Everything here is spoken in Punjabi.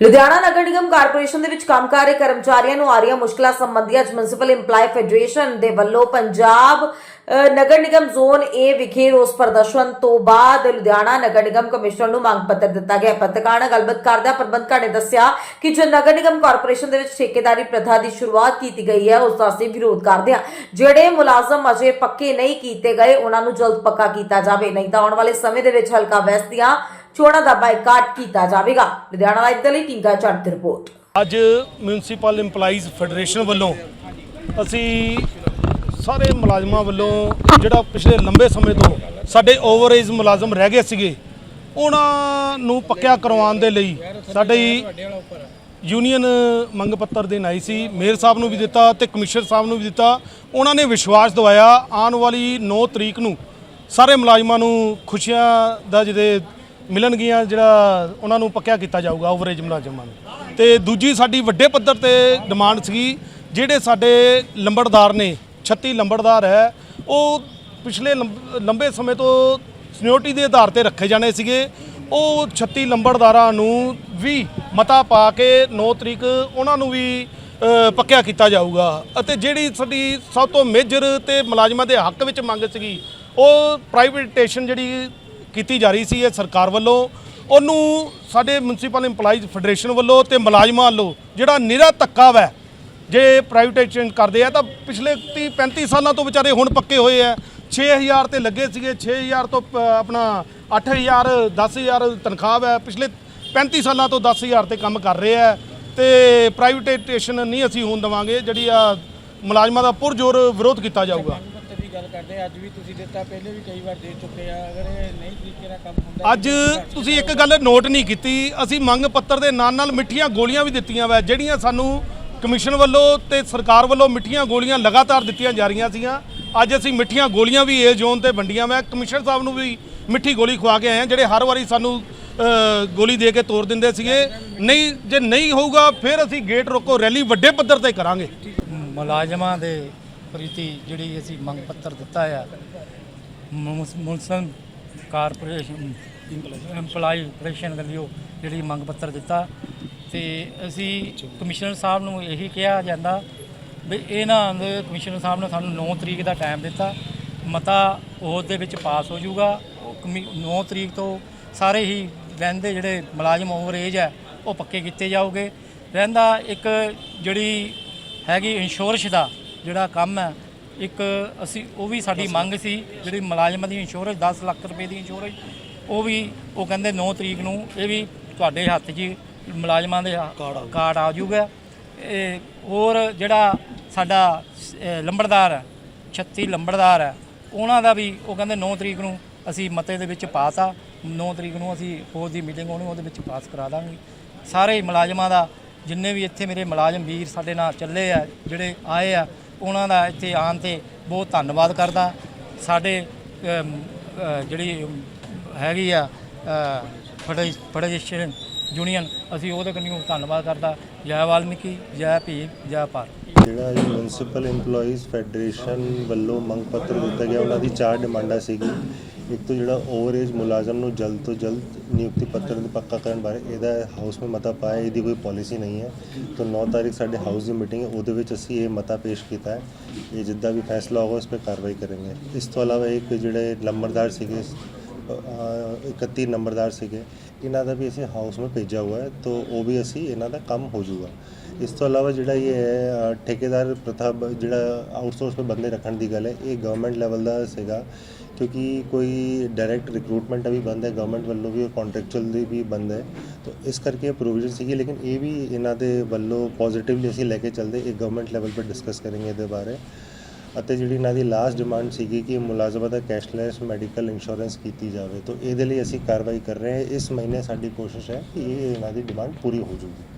ਲੁਧਿਆਣਾ ਨਗਰ ਨਿਗਮ ਕਾਰਪੋਰੇਸ਼ਨ ਦੇ ਵਿੱਚ ਕੰਮ ਕਰ ਰਹੇ ਕਰਮਚਾਰੀਆਂ ਨੂੰ ਆ ਰਹੀਆਂ ਮੁਸ਼ਕਲਾਂ ਸੰਬੰਧੀ ਅੱਜ ਮਿਊਨਿਸਪਲ EMPLOYE ਫੈਡਰੇਸ਼ਨ ਦੇ ਵੱਲੋਂ ਪੰਜਾਬ ਨਗਰ ਨਿਗਮ ਜ਼ੋਨ A ਵਿਖੇ ਰੋਸ ਪ੍ਰਦਰਸ਼ਨ ਤੋਂ ਬਾਅਦ ਲੁਧਿਆਣਾ ਨਗਰ ਨਿਗਮ ਕਮਿਸ਼ਨਰ ਨੂੰ ਮੰਗ ਪੱਤਰ ਦਿੱਤਾ ਗਿਆ। ਪੱਤਰਕਾਰ ਨਾਲ ਗੱਲਬਾਤ ਕਰਦਿਆਂ ਪ੍ਰਬੰਧਕਾਂ ਨੇ ਦੱਸਿਆ ਕਿ ਜੋ ਨਗਰ ਨਿਗਮ ਕਾਰਪੋਰੇਸ਼ਨ ਦੇ ਵਿੱਚ ਠੇਕੇਦਾਰੀ ਪ੍ਰਥਾ ਦੀ ਸ਼ੁਰੂਆਤ ਕੀਤੀ ਗਈ ਹੈ, ਉਸ ਦਾ ਅਸੀਂ ਵਿਰੋਧ ਕਰਦੇ ਹਾਂ। ਜਿਹੜੇ ਮੁਲਾਜ਼ਮ ਅਜੇ ਪੱਕੇ ਨਹੀਂ ਕੀਤੇ ਗਏ, ਉਹਨਾਂ ਨੂੰ ਜਲਦ ਪੱਕਾ ਕੀਤਾ ਜਾਵੇ। ਨਹੀਂ ਤਾਂ ਆਉਣ ਵਾਲੇ ਸਮੇਂ ਦੇ ਵਿੱਚ ਹਲਕਾ ਵੈਸਟ ਦੀਆਂ ਚੋਣਾਂ ਦਾ ਬਾਈਕਾਟ ਕੀਤਾ ਜਾਵੇਗਾ। ਲੁਧਿਆਣਾ ਲਾਈਵ ਦੇ ਲਈ ਟਿੰਕਾ ਚੜ੍ਹ ਦੀ ਰਿਪੋਰਟ। ਅੱਜ ਮਿਊਨਿਸਪਲ EMPLOYEES ਫੈਡਰੇਸ਼ਨ ਵੱਲੋਂ ਅਸੀਂ ਸਾਰੇ ਮੁਲਾਜ਼ਮਾਂ ਵੱਲੋਂ ਜਿਹੜਾ ਪਿਛਲੇ ਲੰਬੇ ਸਮੇਂ ਤੋਂ ਸਾਡੇ ਓਵਰਏਜ ਮੁਲਾਜ਼ਮ ਰਹਿ ਗਏ ਸੀਗੇ, ਉਹਨਾਂ ਨੂੰ ਪੱਕਿਆ ਕਰਵਾਉਣ ਦੇ ਲਈ ਸਾਡੀ ਯੂਨੀਅਨ ਮੰਗ ਪੱਤਰ ਦੇਣ ਆਈ ਸੀ, ਮੇਅਰ ਸਾਹਿਬ ਨੂੰ ਵੀ ਦਿੱਤਾ ਤੇ ਕਮਿਸ਼ਨਰ ਸਾਹਿਬ ਨੂੰ ਵੀ ਦਿੱਤਾ। ਉਹਨਾਂ ਨੇ ਵਿਸ਼ਵਾਸ ਦਿਵਾਇਆ, ਆਉਣ ਵਾਲੀ 9 ਤਰੀਕ ਨੂੰ ਸਾਰੇ ਮੁਲਾਜ਼ਮਾਂ ਨੂੰ ਖੁਸ਼ੀਆਂ ਦਾ ਜਿਹਦੇ ਮਿਲਣਗੀਆਂ ਜਿਹੜਾ ਉਹਨਾਂ ਨੂੰ ਪੱਕਿਆ ਕੀਤਾ ਜਾਊਗਾ ਓਵਰੇਜ ਮੁਲਾਜ਼ਮਾਂ ਨੂੰ। ਤੇ ਦੂਜੀ ਸਾਡੀ ਵੱਡੇ ਪੱਧਰ ਤੇ ਡਿਮਾਂਡ ਸੀਗੀ, ਜਿਹੜੇ ਸਾਡੇ ਲੰਬੜਦਾਰ ਨੇ 36 ਲੰਬੜਦਾਰ ਹੈ, ਉਹ ਪਿਛਲੇ ਲੰਬ- ਲੰਬੇ ਸਮੇਂ ਤੋਂ ਸੀਨੀਅਰਟੀ ਦੇ ਆਧਾਰ ਤੇ ਰੱਖੇ ਜਾਣੇ ਸੀਗੇ। ਉਹ 36 ਲੰਬੜਦਾਰਾਂ ਨੂੰ ਵੀ ਮਤਾ ਪਾ ਕੇ 9 ਤਰੀਕ ਉਹਨਾਂ ਨੂੰ ਵੀ ਪੱਕਿਆ ਕੀਤਾ ਜਾਊਗਾ। ਅਤੇ ਜਿਹੜੀ ਸਾਡੀ ਸਭ ਤੋਂ ਮੇਜਰ ਤੇ ਮੁਲਾਜ਼ਮਾਂ ਦੇ ਹੱਕ ਵਿੱਚ ਮੰਗ ਸੀਗੀ, ਉਹ ਪ੍ਰਾਈਵੇਟੇਸ਼ਨ ਜਿਹੜੀ ਕੀਤੀ ਜਾ ਰਹੀ ਸੀ ਇਹ ਸਰਕਾਰ ਵੱਲੋਂ। ਉਹਨੂੰ ਸਾਡੇ ਮਿਊਨਿਸਪਲ EMPLOYEES ਫੈਡਰੇਸ਼ਨ ਵੱਲੋਂ ਤੇ ਮੁਲਾਜ਼ਮਾਂ ਵੱਲੋਂ ਜਿਹੜਾ ਨਿਰਾ ਧੱਕਾ ਵੈ, ਜੇ ਪ੍ਰਾਈਵੇਟਾਈਜੇਸ਼ਨ ਕਰਦੇ ਆ ਤਾਂ ਪਿਛਲੇ 30 35 ਸਾਲਾਂ ਤੋਂ ਵਿਚਾਰੇ ਹੁਣ ਪੱਕੇ ਹੋਏ ਆ। 6000 ਤੇ ਲੱਗੇ ਸੀਗੇ 6000 ਤੋਂ ਪ- ਆਪਣਾ 8000 10000 ਤਨਖਾਹ ਹੈ ਪਿਛਲੇ 35 ਸਾਲਾਂ ਤੋਂ 10000 ਤੇ ਕੰਮ ਕਰ ਰਹੇ ਆ। ਤੇ ਪ੍ਰਾਈਵੇਟਾਈਜੇਸ਼ਨ ਨਹੀਂ ਅਸੀਂ ਹੋਣ ਦੇਵਾਂਗੇ, ਜਿਹੜੀ ਆ ਮੁਲਾਜ਼ਮਾਂ ਦਾ ਪੁਰਜੋਰ ਵਿਰੋਧ ਕੀਤਾ ਜਾਊਗਾ। ਦੀ ਗੱਲ ਕਰਦੇ ਅੱਜ ਵੀ ਤੁਸੀਂ ਦਿੱਤਾ ਪਹਿਲੇ ਵੀ ਕਈ ਵਾਰ ਦੇ ਚੁੱਕੇ ਆ ਅਗਰ ਇਹ ਨਹੀਂ ਤਰੀਕੇ ਨਾਲ ਕੰਮ ਹੁੰਦਾ ਅੱਜ ਤੁਸੀਂ ਇੱਕ ਗੱਲ ਨੋਟ ਨਹੀਂ ਕੀਤੀ ਅਸੀਂ ਮੰਗ ਪੱਤਰ ਦੇ ਨਾਲ ਨਾਲ ਮਿੱਠੀਆਂ ਗੋਲੀਆਂ ਵੀ ਦਿੱਤੀਆਂ ਵਾ ਜਿਹੜੀਆਂ ਸਾਨੂੰ ਕਮਿਸ਼ਨ ਵੱਲੋਂ ਤੇ ਸਰਕਾਰ ਵੱਲੋਂ ਮਿੱਠੀਆਂ ਗੋਲੀਆਂ ਲਗਾਤਾਰ ਦਿੱਤੀਆਂ ਜਾ ਰਹੀਆਂ ਸੀਗੀਆਂ। ਅੱਜ ਅਸੀਂ ਮਿੱਠੀਆਂ ਗੋਲੀਆਂ ਵੀ ਏ ਜ਼ੋਨ ਤੇ ਵੰਡੀਆਂ ਵਾ। ਕਮਿਸ਼ਨਰ ਸਾਹਿਬ ਨੂੰ ਵੀ ਮਿੱਠੀ ਗੋਲੀ ਖਵਾ ਕੇ ਆਏ ਆ ਜਿਹੜੇ ਹਰ ਵਾਰੀ ਸਾਨੂੰ ਗੋਲੀ ਦੇ ਕੇ ਤੋੜ ਦਿੰਦੇ ਸੀਗੇ। ਨਹੀਂ ਜੇ ਨਹੀਂ ਹੋਊਗਾ ਫਿਰ ਅਸੀਂ ਗੇਟ ਰੋਕੋ ਰੈਲੀ ਵੱਡੇ ਪੱਧਰ ਤੇ ਕਰਾਂਗੇ। ਮੁਲਾਜ਼ਮਾਂ ਦੇ ਪ੍ਰੀਤੀ ਜਿਹੜੀ ਅਸੀਂ ਮੰਗ ਪੱਤਰ ਦਿੱਤਾ ਆ ਮੁਨਸਪਲ ਕਾਰਪੋਰੇਸ਼ਨ EMPLOYE ਫੈਡਰੇਸ਼ਨ ਵੱਲੋਂ ਜਿਹੜੀ ਮੰਗ ਪੱਤਰ ਦਿੱਤਾ। ਤੇ ਅਸੀਂ ਕਮਿਸ਼ਨਰ ਸਾਹਿਬ ਨੂੰ ਇਹੀ ਕਿਹਾ ਜਾਂਦਾ ਵੀ ਇਹਨਾਂ ਦੇ ਕਮਿਸ਼ਨਰ ਸਾਹਿਬ ਨੇ ਸਾਨੂੰ 9 ਤਰੀਕ ਦਾ ਟਾਈਮ ਦਿੱਤਾ। ਮਤਾ ਉਸ ਦੇ ਵਿੱਚ ਪਾਸ ਹੋ ਜਾਊਗਾ। ਕਮੀ- 9 ਤਰੀਕ ਤੋਂ ਸਾਰੇ ਹੀ ਰਹਿੰਦੇ ਜਿਹੜੇ ਮੁਲਾਜ਼ਮ ਓਵਰ ਏਜ ਹੈ ਉਹ ਪੱਕੇ ਕੀਤੇ ਜਾਓਗੇ ਰਹਿੰਦਾ ਇੱਕ ਜਿਹੜੀ ਹੈਗੀ ਇੰਸ਼ੋਰੈਂਸ ਦਾ ਜਿਹੜਾ ਕੰਮ ਹੈ ਇੱਕ ਅਸੀਂ ਉਹ ਵੀ ਸਾਡੀ ਮੰਗ ਸੀ ਜਿਹੜੀ ਮੁਲਾਜ਼ਮਾਂ ਦੀ ਇੰਸ਼ੋਰੈਂਸ 10 ਲੱਖ ਰੁਪਏ ਦੀ ਇੰਸ਼ੋਰੈਂਸ ਉਹ ਵੀ ਉਹ ਕਹਿੰਦੇ 9 ਤਰੀਕ ਨੂੰ ਇਹ ਵੀ ਤੁਹਾਡੇ ਹੱਥ 'ਚ ਮੁਲਾਜ਼ਮਾਂ ਦੇ ਕਾਰਡ ਆ ਜਾਊਗਾ। ਇਹ ਹੋਰ ਜਿਹੜਾ ਸਾਡਾ ਲੰਬੜਦਾਰ ਹੈ 36 ਲੰਬੜਦਾਰ ਹੈ ਉਹਨਾਂ ਦਾ ਵੀ ਉਹ ਕਹਿੰਦੇ 9 ਤਰੀਕ ਨੂੰ ਅਸੀਂ ਮਤੇ ਦੇ ਵਿੱਚ ਪਾਤਾ। 9 ਤਰੀਕ ਨੂੰ ਅਸੀਂ ਫੌਜ ਦੀ ਮੀਟਿੰਗ ਹੋਣੀ ਉਹਦੇ ਵਿੱਚ ਪਾਸ ਕਰਾ ਦਾਂਗੇ। ਸਾਰੇ ਮੁਲਾਜ਼ਮਾਂ ਦਾ ਜਿੰਨੇ ਵੀ ਇੱਥੇ ਮੇਰੇ ਮੁਲਾਜ਼ਮ ਵੀਰ ਸਾਡੇ ਨਾਲ ਚੱਲੇ ਆ ਜਿਹੜੇ ਆਏ ਆ ਉਹਨਾਂ ਦਾ ਇੱਥੇ ਆਉਣ ਤੇ ਬਹੁਤ ਧੰਨਵਾਦ ਕਰਦਾ। ਸਾਡੇ ਜਿਹੜੀ ਹੈਗੀ ਆ ਫੈਡਰੇਸ਼ਨ ਯੂਨੀਅਨ, ਅਸੀਂ ਉਹਦੇ ਕੰਨਿਓ ਧੰਨਵਾਦ ਕਰਦਾ। ਜੈ ਵਾਲਮੀਕੀ, ਜੈ ਭੀਮ, ਜੈ ਭਾਰਤ। ਜਿਹੜਾ ਇਹ ਮਿਊਨਿਸਪਲ EMPLOYEES ਫੈਡਰੇਸ਼ਨ ਵੱਲੋਂ ਮੰਗ ਪੱਤਰ ਦਿੱਤਾ ਗਿਆ, ਉਹਨਾਂ ਦੀ ਚਾਰ ਡਿਮਾਂਡਾਂ ਸੀਗੀ ਇੱਕ ਤੋਂ ਜਿਹੜਾ ਓਵਰ ਏਜ ਮੁਲਾਜ਼ਮ ਨੂੰ ਜਲਦ ਤੋਂ ਜਲਦ ਨਿਯੁਕਤੀ ਪੱਤਰ ਦੇ ਪੱਕਾ ਕਰਨ ਬਾਰੇ ਇਹਦਾ ਹਾਊਸ ਵਿੱਚ ਮਤਾ ਪਾਇਆ, ਇਹਦੀ ਕੋਈ ਪਾਲਿਸੀ ਨਹੀਂ ਹੈ। ਤਾਂ 9 ਤਾਰੀਖ ਸਾਡੇ ਹਾਊਸ ਦੀ ਮੀਟਿੰਗ ਹੈ, ਉਹਦੇ ਵਿੱਚ ਅਸੀਂ ਇਹ ਮਤਾ ਪੇਸ਼ ਕੀਤਾ ਹੈ। ਇਹ ਜਿੱਦਾਂ ਵੀ ਫੈਸਲਾ ਹੋਗਾ ਉਸ 'ਤੇ ਕਾਰਵਾਈ ਕਰਾਂਗੇ। ਇਸ ਤੋਂ ਇਲਾਵਾ ਇੱਕ ਜਿਹੜੇ ਲੰਬਰਦਾਰ ਸੀਗੇ 31 ਨੰਬਰਦਾਰ ਸੀਗੇ। ਇਹਨਾਂ ਦਾ ਵੀ ਅਸੀਂ ਹਾਊਸ ਨੂੰ ਭੇਜਿਆ ਹੋਇਆ ਹੈ, ਤਾਂ ਉਹ ਵੀ ਅਸੀਂ ਇਹਨਾਂ ਦਾ ਕੰਮ ਹੋ ਜਾਊਗਾ। ਇਸ ਤੋਂ ਇਲਾਵਾ ਜਿਹੜਾ ਇਹ ਹੈ ਠੇਕੇਦਾਰ ਪ੍ਰਥਾ ਜਿਹੜਾ ਆਊਟਸੋਰਸ 'ਤੇ ਬੰਦੇ ਰੱਖਣ ਦੀ ਗੱਲ ਹੈ, ਇਹ ਗਵਰਨਮੈਂਟ ਲੈਵਲ ਦਾ ਸੀਗਾ। ਕਿਉਂਕਿ ਕੋਈ ਡਾਇਰੈਕਟ ਰਿਕਰੂਟਮੈਂਟ ਵੀ ਬੰਦ ਹੈ ਗਵਰਨਮੈਂਟ ਵੱਲੋਂ ਵੀ ਕੰਟਰੈਕਚੁਅਲ ਦੀ ਵੀ ਬੰਦ ਹੈ। ਤਾਂ ਇਸ ਕਰਕੇ ਪ੍ਰੋਵੀਜ਼ਨ ਸੀਗੀ, ਲੇਕਿਨ ਇਹ ਵੀ ਇਹਨਾਂ ਦੇ ਵੱਲੋਂ ਪੋਜ਼ਿਟਿਵਲੀ ਅਸੀਂ ਲੈ ਕੇ ਚੱਲਦੇ, ਇਹ ਗਵਰਨਮੈਂਟ ਲੈਵਲ 'ਤੇ ਡਿਸਕਸ ਕਰਾਂਗੇ ਇਹਦੇ ਬਾਰੇ। ਅਤੇ ਜਿਹੜੀ ਇਹਨਾਂ ਦੀ ਲਾਸਟ ਡਿਮਾਂਡ ਸੀਗੀ ਕਿ ਮੁਲਾਜ਼ਮਾਂ ਦਾ ਕੈਸ਼ਲੈਸ ਮੈਡੀਕਲ ਇੰਸ਼ੋਰੈਂਸ ਕੀਤੀ ਜਾਵੇ, ਤਾਂ ਇਹਦੇ ਲਈ ਅਸੀਂ ਕਾਰਵਾਈ ਕਰ ਰਹੇ ਹਾਂ। ਇਸ ਮਹੀਨੇ ਸਾਡੀ ਕੋਸ਼ਿਸ਼ ਹੈ ਕਿ ਇਹ ਇਹਨਾਂ ਦੀ ਡਿਮਾਂਡ ਪੂਰੀ ਹੋ ਜੂਗੀ